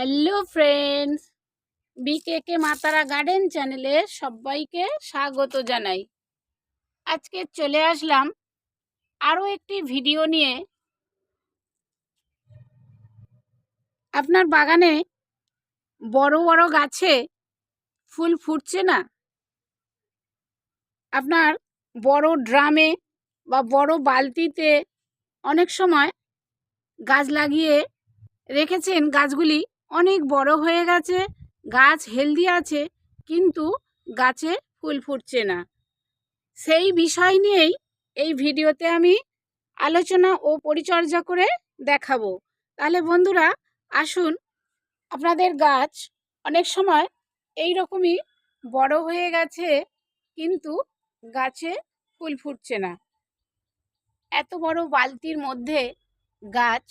Hello friends বিকেকে মাতারা garden চ্যানেলে সবাইকে স্বাগত জানাই। আজকে চলে আসলাম আরও একটি ভিডিও নিয়ে। আপনার বাগানে বড় বড় গাছে ফুল ফুটছে না? আপনার বড় ড্রামে বা বড় বালতিতে অনেক সময় গাছ লাগিয়ে রেখেছেন গাছগুলি। অনেক বড় হয়ে গেছে, গাছ হেলদি আছে, কিন্তু গাছে ফুল ফুটছে না। সেই বিষয় নিয়েই এই ভিডিওতে আমি আলোচনা ও পরিচর্যা করে দেখাবো। তাহলে বন্ধুরা, আসুন, আপনাদের গাছ অনেক সময় এই রকমই বড় হয়ে গেছে, কিন্তু গাছে ফুল ফুটছে না। এত বড় বালতির মধ্যে গাছ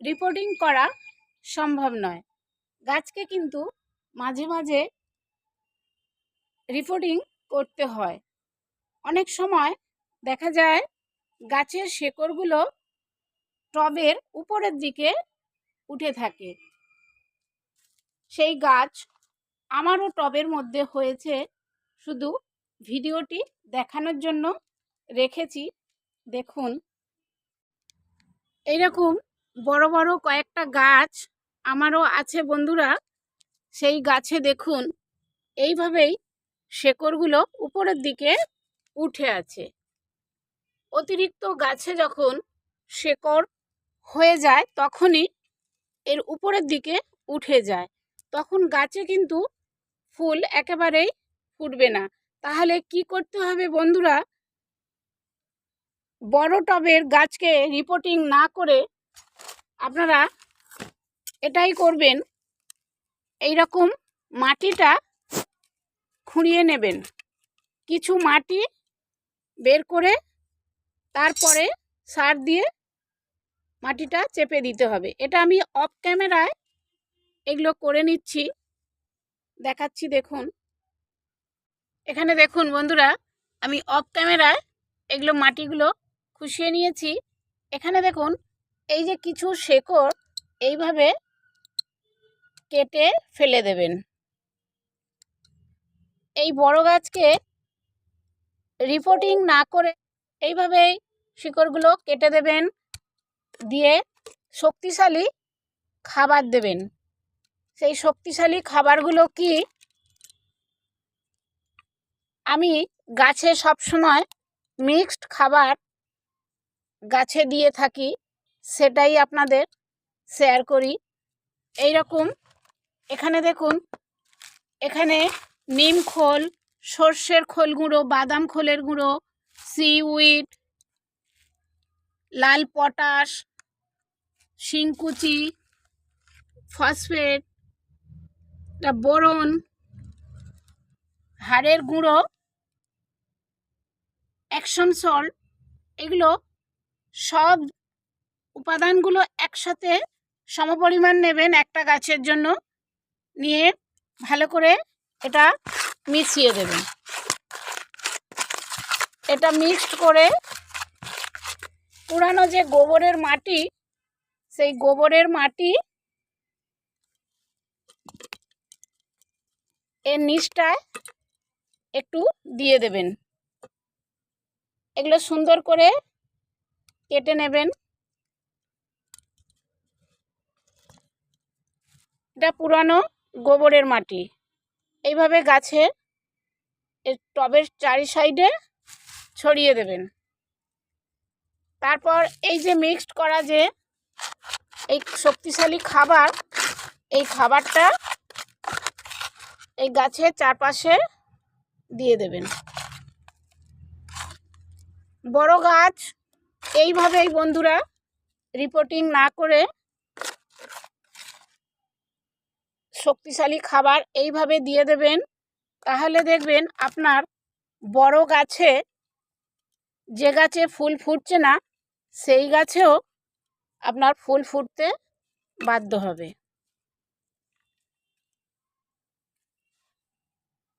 রিপোর্টিং করা সম্ভব নয়। গাছকে কিন্তু মাঝে মাঝে রিপোর্টিং করতে হয়। অনেক সময় দেখা যায় গাছের শেকড়গুলো টবের উপরের দিকে উঠে থাকে। সেই গাছ আমারও টবের মধ্যে হয়েছে। শুধু ভিডিওটি দেখানোর জন্য রেখেছি। দেখুন। এইরকম বড় বড় কয়েকটা গাছ আমারও আছে বন্ধুরা। সেই গাছে দেখুন, এইভাবেই শেকড়গুলো উপরের দিকে উঠে আছে। অতিরিক্ত গাছে যখন শেকড় হয়ে যায়, তখনই এর উপরের দিকে উঠে যায়। তখন গাছে কিন্তু ফুল একেবারেই ফুটবে না। তাহলে কি করতে হবে বন্ধুরা? বড় টবের গাছকে রিপোর্টিং না করে আপনারা এটাই করবেন। এই রকম মাটিটা খুঁড়িয়ে নেবেন। কিছু মাটি বের করে তারপরে সার দিয়ে মাটিটা চেপে দিতে হবে। এটা আমি অফ ক্যামেরায় এগুলো করে নিচ্ছি। দেখাচ্ছি দেখুন। এখানে দেখুন বন্ধুরা, আমি অফ ক্যামেরায় এগুলো মাটিগুলো খুশিয়ে নিয়েছি। এখানে দেখুন, এই যে কিছু শেকড়, এইভাবে কেটে ফেলে দেবেন। এই বড় গাছকে রিপোর্টিং না করে এইভাবেই শিকড়গুলো কেটে দেবেন, দিয়ে শক্তিশালী খাবার দেবেন। সেই শক্তিশালী খাবারগুলো কি? আমি গাছে সবসময় মিক্সড খাবার গাছে দিয়ে থাকি, সেটাই আপনাদের শেয়ার করি। এই রকম এখানে দেখুন, এখানে নিম খোল, সর্ষের খোল গুঁড়ো, বাদাম খোলের গুঁড়ো সিউইড লাল পটাশ, শিংকুচি, ফসফেট বোরন, হাড়ের গুঁড়ো, অ্যাকশন সল্ট, এগুলো সব উপাদানগুলো একসাথে সমপরিমাণ নেবেন একটা গাছের জন্য। নিয়ে ভালো করে এটা মিশিয়ে দেবেন। এটা মিক্সড করে পুরানো যে গোবরের মাটি, সেই গোবরের মাটি এর নিচটায় একটু দিয়ে দেবেন। এগুলো সুন্দর করে কেটে নেবেন। এটা পুরানো গোবরের মাটি। এইভাবে গাছের টবের চারি সাইডে ছড়িয়ে দেবেন। তারপর এই যে মিক্সড করা যে এই শক্তিশালী খাবার, এই খাবারটা এই গাছের চারপাশে দিয়ে দেবেন। বড় গাছ, এইভাবেই বন্ধুরা রিপোর্টিং না করে শক্তিশালী খাবার এইভাবে দিয়ে দেবেন, তাহলে দেখবেন আপনার বড় গাছে যে গাছে ফুল ফুটছে না, সেই গাছেও আপনার ফুল ফুটতে বাধ্য হবে।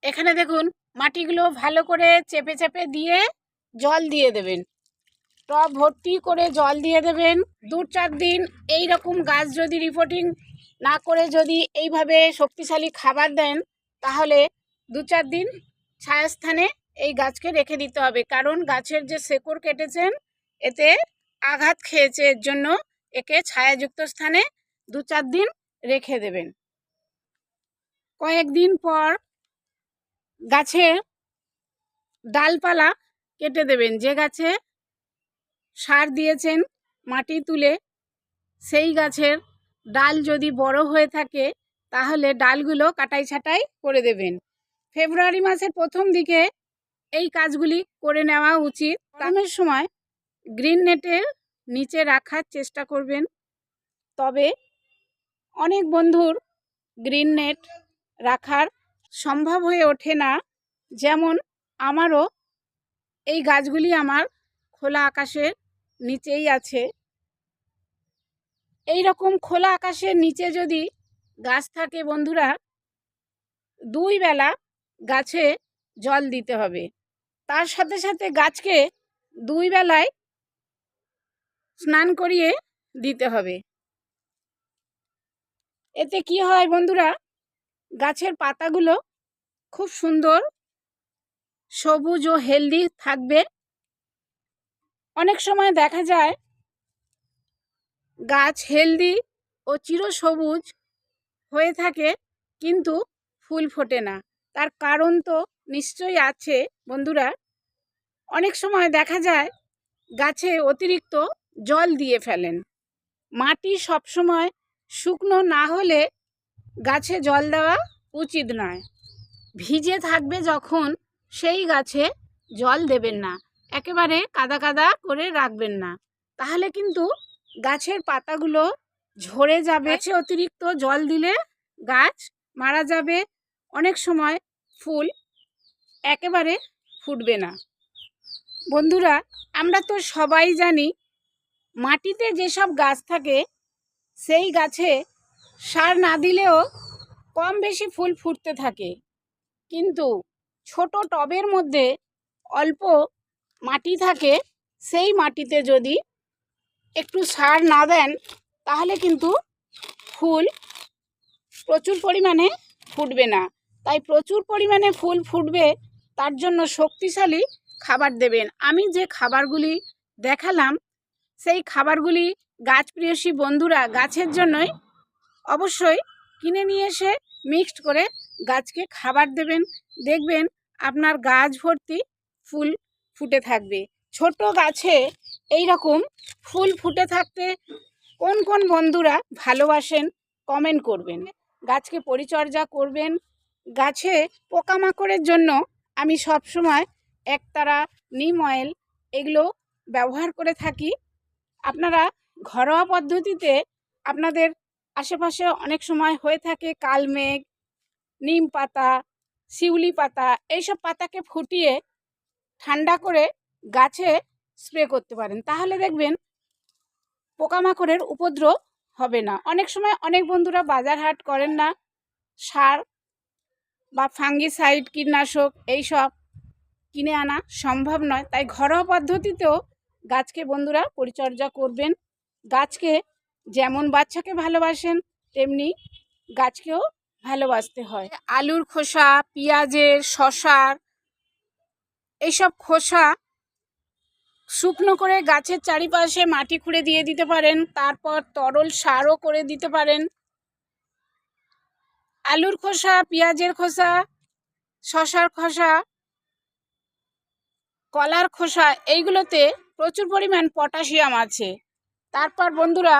এখানে দেখুন, মাটিগুলো ভালো করে চেপে চেপে দিয়ে জল দিয়ে দেবেন। টব ভর্তি করে জল দিয়ে দেবেন। দু চার দিন এই রকম গাছ যদি রিপোর্টিং না করে যদি এইভাবে শক্তিশালী খাবার দেন, তাহলে দু চার দিন ছায়াস্থানে এই গাছকে রেখে দিতে হবে। কারণ গাছের যে শেকড় কেটেছেন, এতে আঘাত খেয়েছে। এর জন্য একে ছায়াযুক্ত স্থানে দু চার দিন রেখে দেবেন। কয়েকদিন পর গাছের ডালপালা কেটে দেবেন। যে গাছে সার দিয়েছেন মাটি তুলে, সেই গাছের ডাল যদি বড় হয়ে থাকে, তাহলে ডালগুলো কাটাই ছাটাই করে দেবেন। ফেব্রুয়ারি মাসের প্রথম দিকে এই কাজগুলি করে নেওয়া উচিত। গরমের সময় গ্রিন নেটের নিচে রাখার চেষ্টা করবেন। তবে অনেক বন্ধুর গ্রিন নেট রাখার সম্ভব হয়ে ওঠে না। যেমন আমারও এই গাছগুলি আমার খোলা আকাশের নিচেই আছে। এই রকম খোলা আকাশের নিচে যদি গাছ থাকে বন্ধুরা, দুই বেলা গাছে জল দিতে হবে। তার সাথে সাথে গাছকে দুই বেলায় স্নান করিয়ে দিতে হবে। এতে কি হয় বন্ধুরা, গাছের পাতাগুলো খুব সুন্দর সবুজ ও হেলদি থাকবে। অনেক সময় দেখা যায় গাছ হেলদি ও চিরসবুজ হয়ে থাকে, কিন্তু ফুল ফোটে না। তার কারণ তো নিশ্চয়ই আছে, বন্ধুরা। অনেক সময় দেখা যায়, গাছে অতিরিক্ত জল দিয়ে ফেলেন। মাটি সবসময় শুকনো না হলে গাছে জল দেওয়া উচিত নয়। ভিজে থাকবে যখন সেই গাছে জল দেবেন না। একেবারে কাদা কাদা করে রাখবেন না। তাহলে কিন্তু গাছের পাতাগুলো ঝরে যাবে। গাছে অতিরিক্ত জল দিলে গাছ মারা যাবে। অনেক সময় ফুল একেবারে ফুটবে না। বন্ধুরা, আমরা তো সবাই জানি মাটিতে যেসব গাছ থাকে, সেই গাছে সার না দিলেও কম বেশি ফুল ফুটতে থাকে। কিন্তু ছোট টবের মধ্যে অল্প মাটি থাকে, সেই মাটিতে যদি একটু সার না দেন, তাহলে কিন্তু ফুল প্রচুর পরিমাণে ফুটবে না। তাই প্রচুর পরিমাণে ফুল ফুটবে, তার জন্য শক্তিশালী খাবার দেবেন। আমি যে খাবারগুলি দেখালাম, সেই খাবারগুলি গাছপ্রিয়সী বন্ধুরা গাছের জন্যই অবশ্যই কিনে নিয়ে এসে মিক্সড করে গাছকে খাবার দেবেন। দেখবেন আপনার গাছ ভর্তি ফুল ফুটে থাকবে। ছোট গাছে এই রকম ফুল ফুটে থাকতে কোন কোন বন্ধুরা ভালোবাসেন কমেন্ট করবেন। গাছকে পরিচর্যা করবেন। গাছে পোকামাকড়ের জন্য আমি সবসময় একতারা, নিম অয়েল এগুলো ব্যবহার করে থাকি। আপনারা ঘরোয়া পদ্ধতিতে আপনাদের আশেপাশে অনেক সময় হয়ে থাকে কালমেঘ নিম পাতা, শিউলি পাতা, এইসব পাতাকে ফুটিয়ে ঠান্ডা করে গাছে স্প্রে করতে পারেন। তাহলে দেখবেন পোকামাকড়ের উপদ্রব হবে না। অনেক সময় অনেক বন্ধুরা বাজার হাট করেন না, সার বা ফাঙ্গিসাইড কীটনাশক এইসব কিনে আনা সম্ভব নয়। তাই ঘরোয়া পদ্ধতিতেও গাছকে বন্ধুরা পরিচর্যা করবেন। গাছকে যেমন বাচ্চাকে ভালোবাসেন, তেমনি গাছকেও ভালোবাসতে হয়। আলুর খোসা, পেঁয়াজের শশার এইসব খোসা শুকনো করে গাছের চারিপাশে মাটি খুঁড়ে দিয়ে দিতে পারেন, তারপর তরল সারও করে দিতে পারেন। আলুর খোসা, পেঁয়াজের খোসা, শশার খোসা, কলার খোসা, এইগুলোতে প্রচুর পরিমাণ পটাশিয়াম আছে। তারপর বন্ধুরা,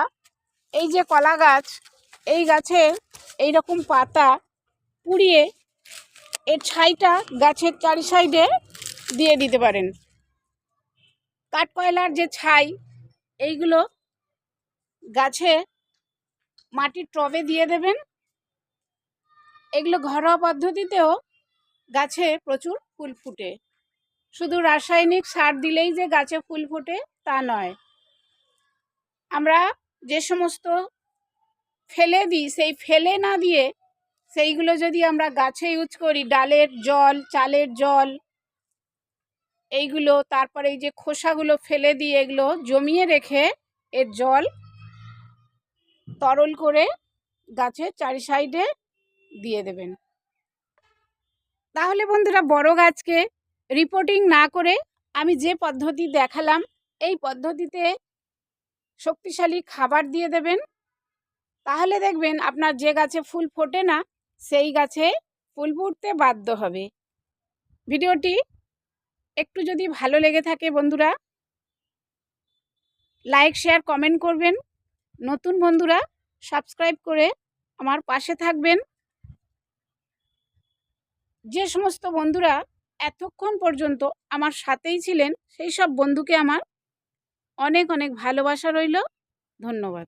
এই যে কলা গাছ, এই গাছের এই রকম পাতা পুড়িয়ে এর ছাইটা গাছের চারি সাইডে দিয়ে দিতে পারেন। কাঠকয়লার যে ছাই, এইগুলো গাছে মাটির টবে দিয়ে দেবেন। এগুলো ঘরোয়া পদ্ধতিতেও গাছে প্রচুর ফুল ফুটে। শুধু রাসায়নিক সার দিলেই যে গাছে ফুল ফোটে তা নয়। আমরা যে সমস্ত ফেলে দিই, সেই ফেলে না দিয়ে সেইগুলো যদি আমরা গাছে ইউজ করি, ডালের জল, চালের জল এইগুলো, তারপরে এই যে খোসাগুলো ফেলে দিয়ে এগুলো জমিয়ে রেখে এর জল তরল করে গাছের চারি সাইডে দিয়ে দেবেন। তাহলে বন্ধুরা বড় গাছকে রিপোর্টিং না করে আমি যে পদ্ধতি দেখালাম, এই পদ্ধতিতে শক্তিশালী খাবার দিয়ে দেবেন। তাহলে দেখবেন আপনার যে গাছে ফুল ফোটে না, সেই গাছে ফুল ফুটতে বাধ্য হবে। ভিডিওটি একটু যদি ভালো লেগে থাকে বন্ধুরা লাইক শেয়ার কমেন্ট করবেন। নতুন বন্ধুরা সাবস্ক্রাইব করে আমার পাশে থাকবেন। যে সমস্ত বন্ধুরা এতক্ষণ পর্যন্ত আমার সাথেই ছিলেন, সেই সব বন্ধুকে আমার অনেক অনেক ভালোবাসা রইল। ধন্যবাদ।